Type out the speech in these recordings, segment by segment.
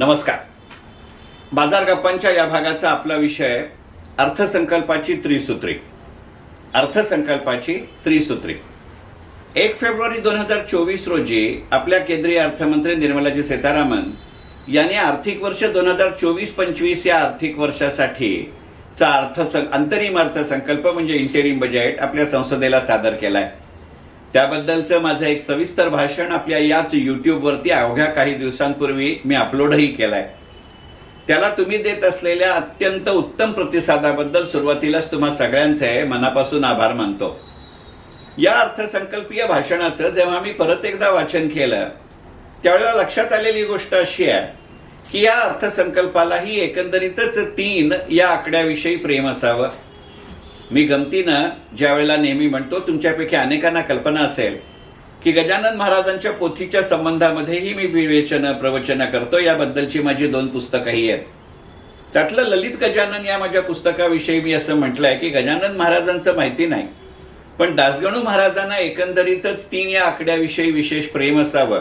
नमस्कार. बाजार गप्पांच्या या भागाचा आपला विषय अर्थसंकल्पाची त्रिसूत्री. अर्थसंकल्पाची त्रिसूत्री. एक फेब्रुवारी दोन हजार चोवीस रोजी आपल्या केंद्रीय अर्थमंत्री निर्मलाजी सीतारामन यांनी आर्थिक वर्ष दोन हजार चोवीस पंचवीस या आर्थिक वर्षासाठी चा अर्थसं अंतरिम अर्थसंकल्प म्हणजे इंटेरिम बजेट आपल्या संसदेला सादर केला आहे त्याबद्दलचं माझं एक सविस्तर भाषण आपल्या याच यूट्यूबवरती अवघ्या काही दिवसांपूर्वी मी अपलोडही केलाय. त्याला तुम्ही देत असलेल्या अत्यंत उत्तम प्रतिसादाबद्दल सुरुवातीलाच तुम्हा सगळ्यांचे मनापासून आभार मानतो. या अर्थसंकल्पीय भाषणाचं जेव्हा मी परत एकदा वाचन केलं त्यावेळेला लक्षात आलेली गोष्ट अशी आहे की या अर्थसंकल्पालाही एकंदरीतच तीन या आकड्याविषयी प्रेम असावं. मी गमतीनं ज्या वेळेला नेहमी म्हणतो तुमच्यापैकी अनेकांना कल्पना असेल की गजानन महाराजांच्या पोथीच्या संबंधामध्येही मी विवेचनं प्रवचनं करतो याबद्दलची माझी दोन पुस्तकंही आहेत. त्यातलं ललित गजानन या माझ्या पुस्तकाविषयी मी असं म्हटलंय की गजानन महाराजांचं माहिती नाही पण दासगणू महाराजांना एकंदरीतच तीन या आकड्याविषयी विशेष प्रेम असावं.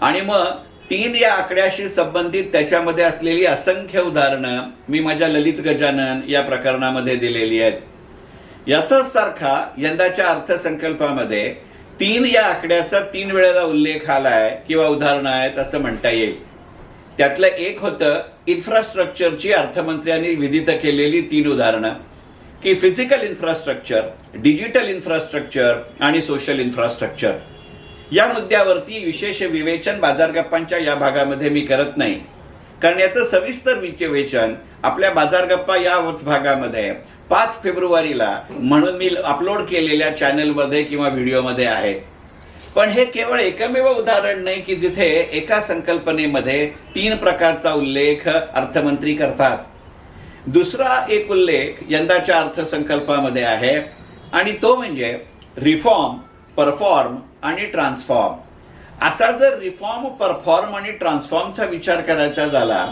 आणि मग तीन या आकड्याशी संबंधित त्याच्यामध्ये असलेली असंख्य उदाहरणं मी माझ्या ललित गजानन या प्रकरणामध्ये दिलेली आहेत. याचाच सारखा यंदाच्या अर्थसंकल्पामध्ये तीन या आकड्याचा तीन वेळेला उल्लेख आलाय किंवा उदाहरणं आहेत असं म्हणता येईल. त्यातलं एक होतं इन्फ्रास्ट्रक्चरची अर्थमंत्र्यांनी विदित केलेली तीन उदाहरणं की फिजिकल इन्फ्रास्ट्रक्चर डिजिटल इन्फ्रास्ट्रक्चर आणि सोशल इन्फ्रास्ट्रक्चर या मुद्द्यावरती विशेष विवेचन बाजारगप्पांच्या या भागामध्ये मी करत नाही. कारण याचं सविस्तर विवेचन आपल्या बाजारगप्पा याच भागामध्ये पाच फेब्रुवारीला म्हणून मी अपलोड केलेल्या चॅनलमध्ये किंवा व्हिडिओमध्ये आहे पण हे केवळ एकमेव उदाहरण नाही की जिथे एका संकल्पनेमध्ये तीन प्रकारचा उल्लेख अर्थमंत्री करतात. दुसरा एक उल्लेख यंदाच्या अर्थसंकल्पामध्ये आहे आणि तो म्हणजे रिफॉर्म परफॉर्म आणि ट्रान्सफॉर्म असा जर रिफॉर्म परफॉर्म आणि ट्रान्सफॉर्मचा विचार करायचा झाला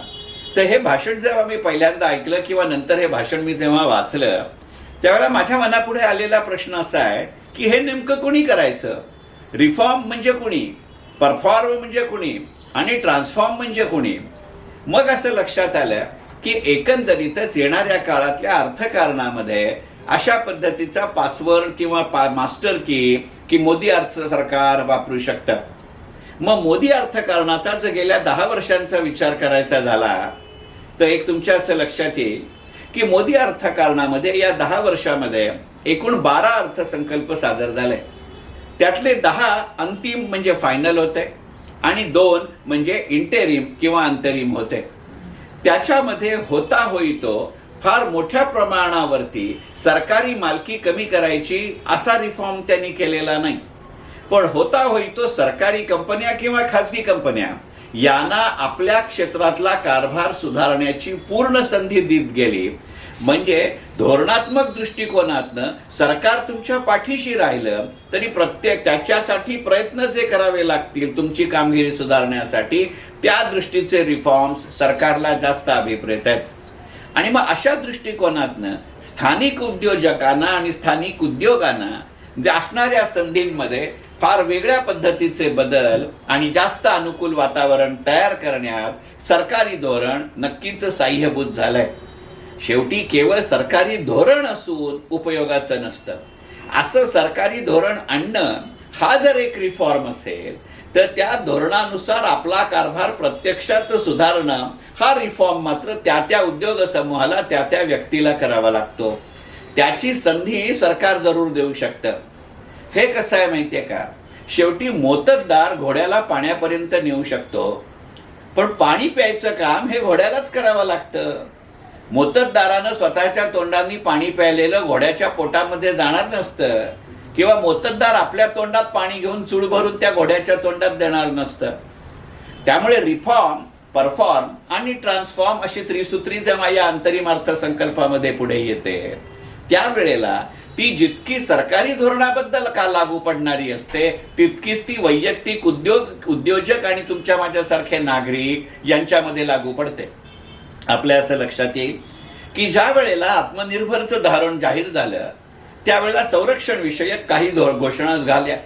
तर हे भाषण जेव्हा मी पहिल्यांदा ऐकलं किंवा नंतर हे भाषण मी जेव्हा वाचलं त्यावेळेला माझ्या मनापुढे आलेला प्रश्न असा आहे की हे नेमकं कुणी करायचं? रिफॉर्म म्हणजे कुणी? परफॉर्म म्हणजे कुणी? आणि ट्रान्सफॉर्म म्हणजे कुणी? मग असं लक्षात आलं की एकंदरीतच येणाऱ्या काळातल्या अर्थकारणामध्ये अशा पद्धतीचा पासवर्ड किंवा पा मास्टर की की मोदी अर्थ सरकार वापरू शकतं. मग मोदी अर्थकारणाचा जर गेल्या दहा वर्षांचा विचार करायचा झाला तर एक तुमच्या असं लक्षात येईल की मोदी अर्थकारणामध्ये या दहा वर्षामध्ये एकूण बारा अर्थसंकल्प सादर झाले. त्यातले दहा अंतिम म्हणजे फायनल होते आणि दोन म्हणजे इंटेरिम किंवा अंतरिम होते. त्याच्यामध्ये होता होई तो फार मोठ्या प्रमाणावरती सरकारी मालकी कमी करायची असा रिफॉर्म त्यांनी केलेला नाही. पण होता होईतो सरकारी कंपन्या किंवा खाजगी कंपन्या यांना आपल्या क्षेत्रातला कारभार सुधारण्याची पूर्ण संधी देत गेली. म्हणजे धोरणात्मक दृष्टिकोनातनं सरकार तुमच्या पाठीशी राहिलं तरी प्रत्येक त्याच्यासाठी प्रयत्न जे करावे लागतील तुमची कामगिरी सुधारण्यासाठी त्या दृष्टीचे रिफॉर्म्स सरकारला जास्त अभिप्रेत आहेत. आणि मग अशा दृष्टिकोनातनं स्थानिक उद्योजकांना आणि स्थानिक उद्योगांना जे असणाऱ्या संधींमध्ये फार वेगळ्या पद्धतीचे बदल आणि जास्त अनुकूल वातावरण तयार करण्यात सरकारी धोरण नक्कीच साह्यभूत झालंय. शेवटी केवळ सरकारी धोरण असून उपयोगाचं नसतं. असं सरकारी धोरण आणणं हा जर एक रिफॉर्म असेल तर त्या धोरणानुसार आपला कारभार प्रत्यक्षात सुधारणं हा रिफॉर्म मात्र त्या त्या उद्योग समूहाला त्या त्या व्यक्तीला करावा लागतो. त्याची संधी सरकार जरूर देऊ शकतं. हे कसं आहे माहितीये का? शेवटी मोततदार घोड्याला पाण्यापर्यंत नेऊ शकतो. पण पाणी प्यायचं काम हे घोड्यालाच करावं लागतं. मोतकदारानं स्वतःच्या तोंडांनी पाणी प्यायलेलं घोड्याच्या पोटामध्ये जाणार नसतं. किंवा मोततदार आपल्या तोंडात पाणी घेऊन चूळ भरून त्या घोड्याच्या तोंडात देणार नसतं. त्यामुळे रिफॉर्म परफॉर्म आणि ट्रान्सफॉर्म अशी त्रिसूत्री जेव्हा या अंतरिम अर्थसंकल्पामध्ये पुढे येते. त्यावेळेला ती जितकी सरकारी धोरणाबद्दल का लागू पडणारी असते तितकीच ती वैयक्तिक उद्योग उद्योजक आणि तुमच्या माझ्यासारखे नागरिक यांच्यामध्ये लागू पडते. आपल्या असं लक्षात येईल की ज्या वेळेला आत्मनिर्भरचं धोरण जाहीर झालं त्यावेळेला संरक्षण विषयक काही धो घोषणा झाल्या.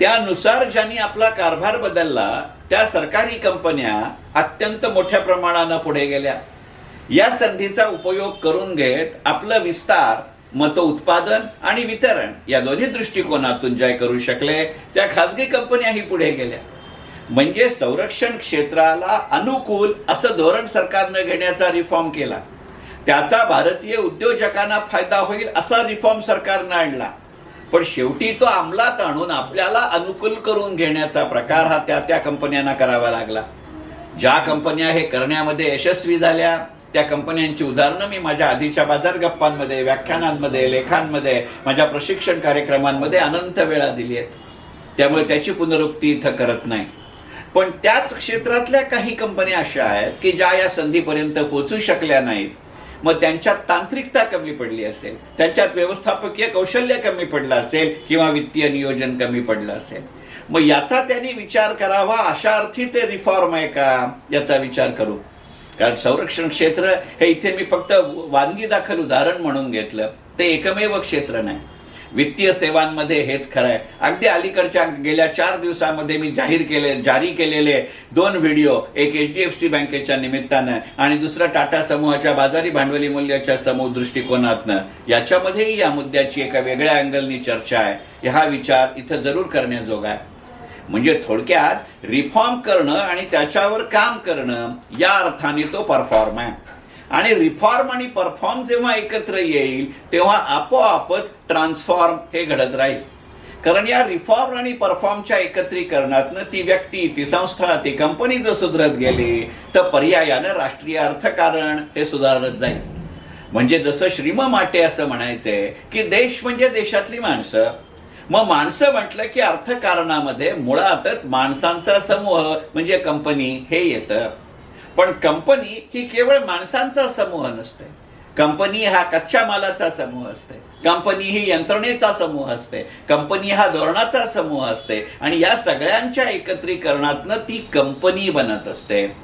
त्यानुसार ज्यांनी आपला कारभार बदलला त्या सरकारी कंपन्या अत्यंत मोठ्या प्रमाणानं पुढे गेल्या. या संधीचा उपयोग करून घेत आपलं विस्तार मत उत्पादन आणि वितरण या दोन्ही दृष्टिकोनातून जय करू शकले. त्या खाजगी कंपन्याही पुढे गेल्या. म्हणजे संरक्षण क्षेत्राला अनुकूल असं धोरण सरकारनं घेण्याचा रिफॉर्म केला. त्याचा भारतीय उद्योजकांना फायदा होईल असा रिफॉर्म सरकारनं आणला. पण शेवटी तो अंमलात आणून आपल्याला अनुकूल करून घेण्याचा प्रकार हा त्या त्या कंपन्यांना करावा लागला. ज्या कंपन्या हे करण्यामध्ये यशस्वी झाल्या त्या कंपन्यांची उदाहरणं मी माझ्या आधीच्या बाजार गप्पांमध्ये व्याख्यानांमध्ये लेखांमध्ये माझ्या प्रशिक्षण कार्यक्रमांमध्ये अनंत वेळा दिली आहेत. त्यामुळे त्याची पुनरुक्ती इथं करत नाही. पण त्याच क्षेत्रातल्या काही कंपन्या अशा आहेत की ज्या या संधीपर्यंत पोहोचू शकल्या नाहीत. मग त्यांच्यात तांत्रिकता कमी पडली असेल त्यांच्यात व्यवस्थापकीय कौशल्य कमी पडलं असेल किंवा वित्तीय नियोजन कमी पडलं असेल. मग याचा त्यांनी विचार करावा अशा अर्थी ते रिफॉर्म आहे का? याचा विचार करू. कारण संरक्षण क्षेत्र हे इथे मी फक्त वानगी दाखल उदाहरण म्हणून घेतलं. ते एकमेव क्षेत्र नाही. वित्तीय सेवांमध्ये हेच खरं आहे. अगदी अलीकडच्या गेल्या चार दिवसामध्ये मी जाहीर केले जारी केलेले दोन व्हिडिओ एक एच डी एफ सी बँकेच्या निमित्तानं आणि दुसरा टाटा समूहाच्या बाजारी भांडवली मूल्याच्या समूह दृष्टिकोनातनं. याच्यामध्येही या मुद्द्याची एका वेगळ्या अँगलनी चर्चा आहे. हा विचार इथं जरूर करण्याजोगा आहे. म्हणजे थोडक्यात रिफॉर्म करणं आणि त्याच्यावर काम करणं या अर्थाने तो परफॉर्म आहे. आणि रिफॉर्म आणि परफॉर्म जेव्हा एकत्र येईल तेव्हा आपोआपच ट्रान्सफॉर्म हे घडत राहील. कारण या रिफॉर्म आणि परफॉर्मच्या एकत्रीकरणातनं ती व्यक्ती ती संस्था ती कंपनी जर सुधरत गेली तर पर्यायानं राष्ट्रीय अर्थकारण हे सुधारत जाईल. म्हणजे जसं श्रीम माटे असं म्हणायचंय की देश म्हणजे देशातली माणसं मग माणसं म्हटलं की अर्थकारणामध्ये मुळातच माणसांचा समूह म्हणजे कंपनी हे येतं. पण कंपनी ही केवळ माणसांचा समूह नसते. कंपनी हा कच्च्या मालाचा समूह असते. कंपनी ही यंत्रणेचा समूह असते. कंपनी हा धोरणाचा समूह असते. आणि या सगळ्यांच्या एकत्रीकरणातनं ती कंपनी बनत असते.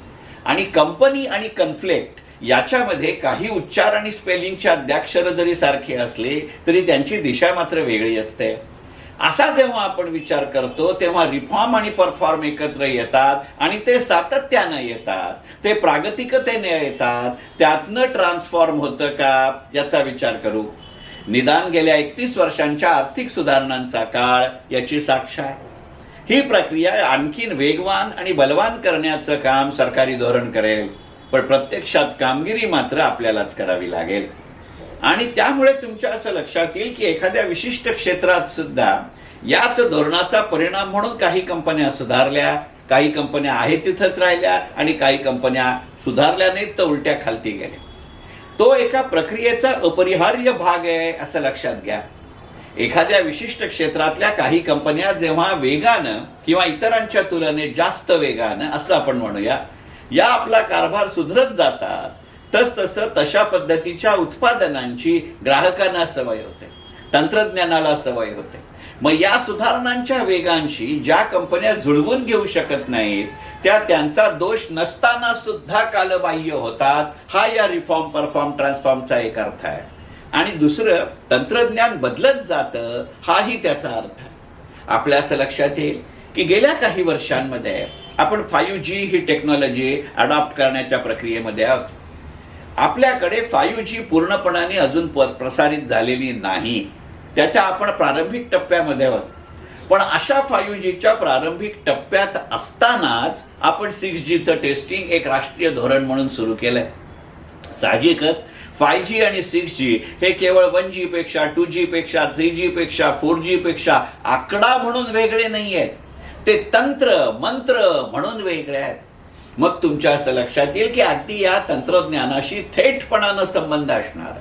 आणि कंपनी आणि कन्फ्लिक्ट याच्यामध्ये काही उच्चार आणि स्पेलिंगची अद्याक्षरं जरी सारखी असली तरी त्यांची दिशा मात्र वेगळी असते. असा जेव्हा आपण विचार करतो तेव्हा रिफॉर्म आणि परफॉर्म एकत्र येतात आणि ते सातत्यानं येतात. ते प्रागतिकतेने येतात. त्यातनं ट्रान्सफॉर्म होतं का? याचा विचार करू. निदान गेल्या एकतीस वर्षांच्या आर्थिक सुधारणांचा काळ याची साक्ष आहे. ही प्रक्रिया आणखीन वेगवान आणि बलवान करण्याचं काम सरकारी धोरण करेल. पण प्रत्यक्षात कामगिरी मात्र आपल्यालाच करावी लागेल. आणि त्यामुळे तुमच्या असं लक्षात येईल की एखाद्या विशिष्ट क्षेत्रात सुद्धा याच धोरणाचा परिणाम म्हणून काही कंपन्या सुधारल्या काही कंपन्या आहेत तिथंच राहिल्या आणि काही कंपन्या सुधारल्या नाहीत तर उलट्या खालती गेल्या. तो एका प्रक्रियेचा अपरिहार्य भाग आहे असं लक्षात घ्या. एखाद्या विशिष्ट क्षेत्रातल्या काही कंपन्या जेव्हा वेगानं किंवा इतरांच्या तुलनेत जास्त वेगानं असं आपण म्हणूया या आपला कारभार सुधरत जातात तस तसं तशा पद्धतीच्या उत्पादनांची ग्राहकांना सवय होते. तंत्रज्ञानाला सवय होते. मग या सुधारणांच्या वेगांशी ज्या कंपन्या जुळवून घेऊ शकत नाहीत त्या त्यांचा दोष नसताना सुद्धा कालबाह्य होतात. हा या रिफॉर्म परफॉर्म ट्रान्सफॉर्मचा एक अर्थ आहे. आणि दुसरं तंत्रज्ञान बदलत जातं हाही त्याचा अर्थ आहे. आपल्या असं लक्षात येईल की गेल्या काही वर्षांमध्ये आपण फाईव्ह जी ही टेक्नॉलॉजी अडॉप्ट करण्याच्या प्रक्रियेमध्ये आहोत. आपल्याकडे फाईव्ह जी पूर्णपणाने अजून प प्रसारित झालेली नाही. त्याच्या आपण प्रारंभिक टप्प्यामध्ये आहोत. पण अशा फायू जीच्या प्रारंभिक टप्प्यात असतानाच आपण सिक्स जीचं टेस्टिंग एक राष्ट्रीय धोरण म्हणून सुरू केलं आहे साहजिकच फाय जी आणि सिक्स जी हे केवळ वन जीपेक्षा टू जीपेक्षा थ्री जीपेक्षा फोर जीपेक्षा आकडा म्हणून वेगळे नाही आहेत ते तंत्र मंत्र म्हणून वेगळे आहेत. मग तुमच्या असं लक्षात येईल की अगदी या तंत्रज्ञानाशी थेटपणानं संबंध असणार.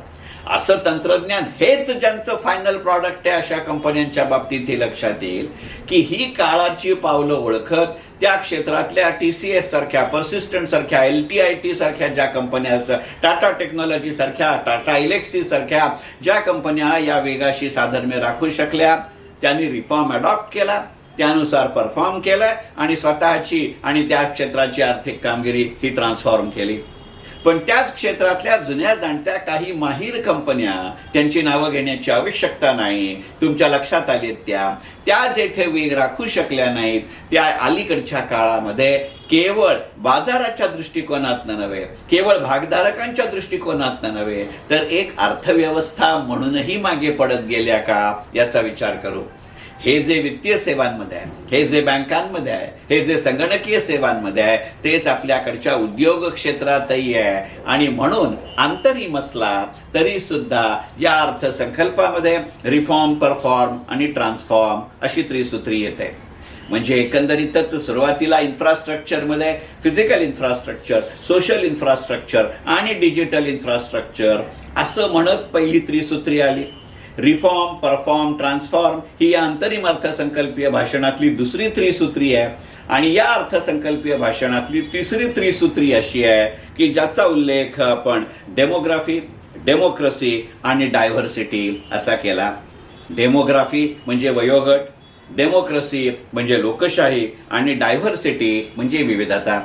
असं तंत्रज्ञान हेच ज्यांचं फायनल प्रॉडक्ट आहे अशा कंपन्यांच्या बाबतीत हे लक्षात येईल की ही काळाची पावलं ओळखत त्या क्षेत्रातल्या टी सी एस सारख्या पर्सिस्टंट सारख्या एल टी आय टी सारख्या ज्या कंपन्या असतात टाटा टेक्नॉलॉजी सारख्या टाटा इलेक्सी सारख्या ज्या कंपन्या या वेगाशी साधर्म्य राखू शकल्या त्यांनी रिफॉर्म अडॉप्ट केला. त्यानुसार परफॉर्म केलं आणि स्वतःची आणि त्या क्षेत्राची आर्थिक कामगिरी ही ट्रान्सफॉर्म केली. पण त्याच क्षेत्रातल्या जुन्या जाणत्या काही माहीर कंपन्या त्यांची नावं घेण्याची आवश्यकता नाही. तुमच्या लक्षात आलेत त्या? त्या जेथे वेग राखू शकल्या नाहीत त्या अलीकडच्या काळामध्ये केवळ बाजाराच्या दृष्टिकोनातनं नव्हे केवळ भागधारकांच्या दृष्टिकोनातनं नव्हे तर एक अर्थव्यवस्था म्हणूनही मागे पडत गेल्या का? याचा विचार करू. हे जे वित्तीय सेवांमध्ये आहे हे जे बँकांमध्ये आहे हे जे संगणकीय सेवांमध्ये आहे तेच आपल्याकडच्या उद्योग क्षेत्रातही आहे. आणि म्हणून अंतरिम असला तरी सुद्धा या अर्थसंकल्पामध्ये रिफॉर्म परफॉर्म आणि ट्रान्सफॉर्म अशी त्रिसूत्री येते. म्हणजे एकंदरीतच सुरुवातीला इन्फ्रास्ट्रक्चरमध्ये फिजिकल इन्फ्रास्ट्रक्चर सोशल इन्फ्रास्ट्रक्चर आणि डिजिटल इन्फ्रास्ट्रक्चर असं म्हणत पहिली त्रिसूत्री आली. रिफॉर्म परफॉर्म ट्रान्सफॉर्म ही या अंतरिम अर्थसंकल्पीय भाषणातली दुसरी त्रिसूत्री आहे. आणि या अर्थसंकल्पीय भाषणातली तिसरी त्रिसूत्री अशी आहे की ज्याचा उल्लेख आपण डेमोग्राफी डेमोक्रेसी आणि डायव्हर्सिटी असा केला. डेमोग्राफी म्हणजे वयोगट डेमोक्रेसी म्हणजे लोकशाही आणि डायव्हर्सिटी म्हणजे विविधता.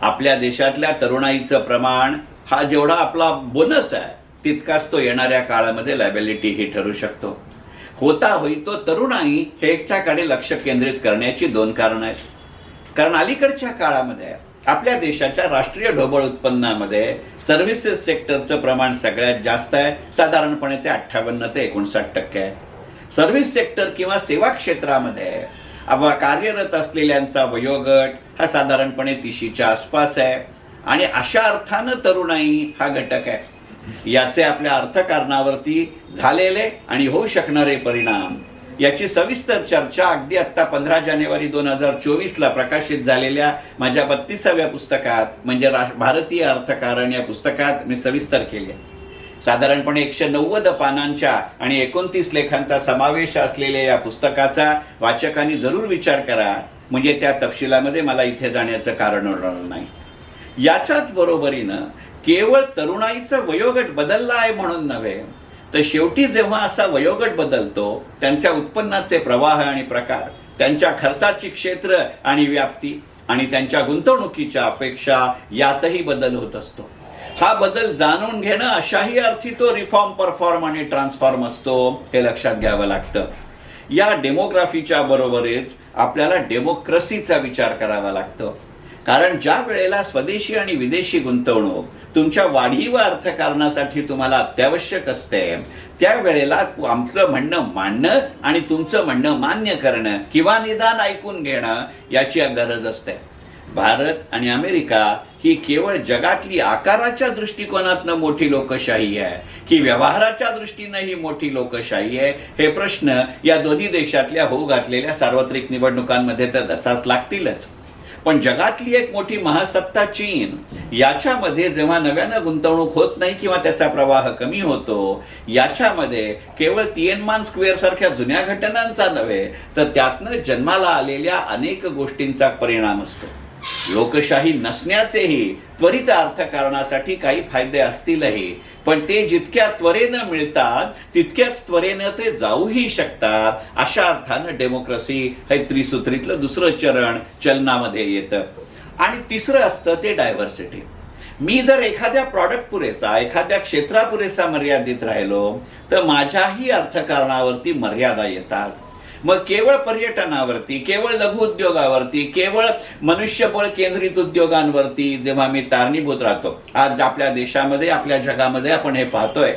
आपल्या देशातल्या तरुणाईचं प्रमाण हा जेवढा आपला बोनस आहे तितकाच तो येणाऱ्या काळामध्ये लायबिलिटी ही ठरू शकतो. होता होई तो तरुणाई हे एकट्याकडे लक्ष केंद्रित करण्याची दोन कारणं आहेत. कारण अलीकडच्या काळामध्ये आपल्या देशाच्या राष्ट्रीय ढोबळ उत्पन्नामध्ये सर्व्हिसेस सेक्टरचं प्रमाण सगळ्यात जास्त आहे. साधारणपणे ते अठ्ठावन्न ते एकोणसाठ टक्के आहे. सर्व्हिस सेक्टर किंवा सेवा क्षेत्रामध्ये कार्यरत असलेल्यांचा वयोगट हा साधारणपणे तिशीच्या आसपास आहे. आणि अशा अर्थानं तरुणाई हा घटक आहे. याचे आपल्या अर्थकारणावरती झालेले आणि होऊ शकणारे परिणाम. याची सविस्तर चर्चा अगदी आत्ता पंधरा जानेवारी दोन हजार चोवीसला प्रकाशित झालेल्या माझ्या बत्तीसाव्या पुस्तकात म्हणजे राष्ट्र भारतीय अर्थकारण या पुस्तकात मी सविस्तर केली. साधारणपणे एकशे नव्वद पानांच्या आणि एकोणतीस लेखांचा समावेश असलेल्या या पुस्तकाचा वाचकांनी जरूर विचार करा म्हणजे त्या तपशिलामध्ये मला इथे जाण्याचं कारण होणार नाही. याच्याच बरोबरीनं केवळ तरुणाईचं वयोगट बदलला आहे म्हणून नव्हे तर शेवटी जेव्हा असा वयोगट बदलतो त्यांच्या उत्पन्नाचे प्रवाह आणि प्रकार त्यांच्या खर्चाची क्षेत्र आणि व्याप्ती आणि त्यांच्या गुंतवणुकीच्या अपेक्षा यातही बदल होत असतो. हा बदल जाणून घेणं अशाही अर्थी तो रिफॉर्म परफॉर्म आणि ट्रान्सफॉर्म असतो हे लक्षात घ्यावं लागतं. या डेमोग्राफीच्या बरोबरीच आपल्याला डेमोक्रसीचा विचार करावा लागतो. कारण ज्या वेळेला स्वदेशी आणि विदेशी गुंतवणूक तुमच्या वाढीव अर्थकारणासाठी तुम्हाला अत्यावश्यक असते त्यावेळेला आमचं म्हणणं मांडणं आणि तुमचं म्हणणं मान्य करणं किंवा निदान ऐकून घेणं याची गरज असते. भारत आणि अमेरिका ही केवळ जगातली आकाराच्या दृष्टिकोनातनं मोठी लोकशाही आहे की व्यवहाराच्या दृष्टीनं ही मोठी लोकशाही आहे हे प्रश्न या दोन्ही देशातल्या होऊ घातलेल्या सार्वत्रिक निवडणुकांमध्ये तर तसाच लागतीलच. पण जगातली एक मोठी महासत्ता चीन याच्यामध्ये जेव्हा नव्यानं गुंतवणूक होत नाही किंवा त्याचा प्रवाह कमी होतो याच्यामध्ये केवळ तियनमान स्क्वेअर सारख्या जुन्या घटनांचा नव्हे तर त्यातनं जन्माला आलेल्या अनेक गोष्टींचा परिणाम असतो. लोकशाही नसण्याचेही त्वरित अर्थकारणासाठी काही फायदे असतीलही. पण ते जितक्या त्वरेनं मिळतात तितक्याच त्वरेनं ते जाऊही शकतात अशा अर्थानं डेमोक्रेसी हे त्रिसूत्रीतलं दुसरं चरण चलनामध्ये येतं. आणि तिसरं असतं ते डायव्हर्सिटी. मी जर एखाद्या प्रॉडक्ट पुरेसा एखाद्या क्षेत्रापुरेसा मर्यादित राहिलो तर माझ्याही अर्थकारणावरती मर्यादा येतात. मग केवळ पर्यटनावरती केवळ लघुउद्योगावरती केवळ मनुष्यबळ केंद्रित उद्योगांवरती जेव्हा मी तारणीभूत राहतो आज आपल्या देशामध्ये आपल्या जगामध्ये आपण हे पाहतोय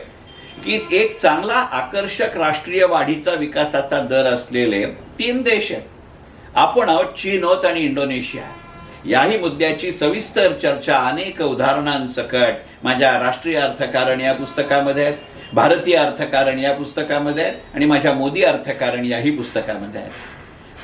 की एक चांगला आकर्षक राष्ट्रीय वाढीचा विकासाचा दर असलेले तीन देश आहेत. आपण आहोत चीन आहोत आणि इंडोनेशिया. याही मुद्द्याची सविस्तर चर्चा अनेक उदाहरणांसकट माझ्या राष्ट्रीय अर्थकारण या पुस्तकामध्ये आहेत. भारतीय अर्थकारण या पुस्तकामध्ये आहेत आणि माझ्या मोदी अर्थकारण याही पुस्तकामध्ये आहेत.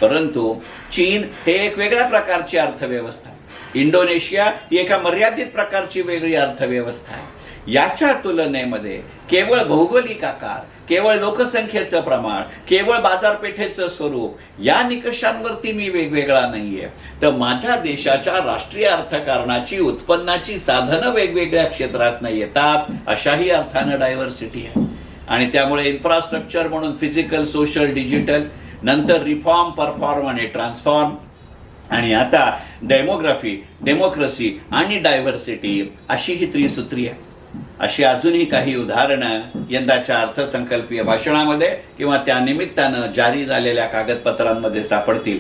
परंतु चीन हे एक वेगळ्या प्रकारची अर्थव्यवस्था आहे. इंडोनेशिया ही एका मर्यादित प्रकारची वेगळी अर्थव्यवस्था आहे. याच्या तुलनेमध्ये केवळ भौगोलिक आकार केवळ लोकसंख्येचं प्रमाण केवळ बाजारपेठेचं स्वरूप या निकषांवरती मी वेगवेगळा नाहीये. तर माझ्या देशाच्या राष्ट्रीय अर्थकारणाची उत्पन्नाची साधनं वेगवेगळ्या क्षेत्रात येतात अशाही अर्थानं डायव्हर्सिटी आहे. आणि त्यामुळे इन्फ्रास्ट्रक्चर म्हणून फिजिकल सोशल डिजिटल नंतर रिफॉर्म परफॉर्म आणि ट्रान्सफॉर्म आणि आता डेमोग्राफी डेमोक्रेसी आणि डायव्हर्सिटी अशी ही त्रिसूत्री आहे. अशी अजूनही काही उदाहरणं यंदाच्या अर्थसंकल्पीय भाषणामध्ये किंवा त्यानिमित्तानं जारी झालेल्या कागदपत्रांमध्ये सापडतील.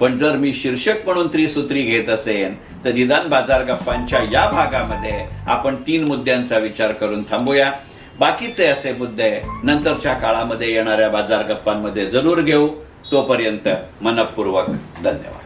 पण जर मी शीर्षक म्हणून त्रिसूत्री घेत असेन तर निदान बाजार गप्पांच्या या भागामध्ये आपण तीन मुद्द्यांचा विचार करून थांबूया. बाकीचे असे मुद्दे नंतरच्या काळामध्ये येणाऱ्या बाजार गप्पांमध्ये जरूर घेऊ. तोपर्यंत मनपूर्वक धन्यवाद.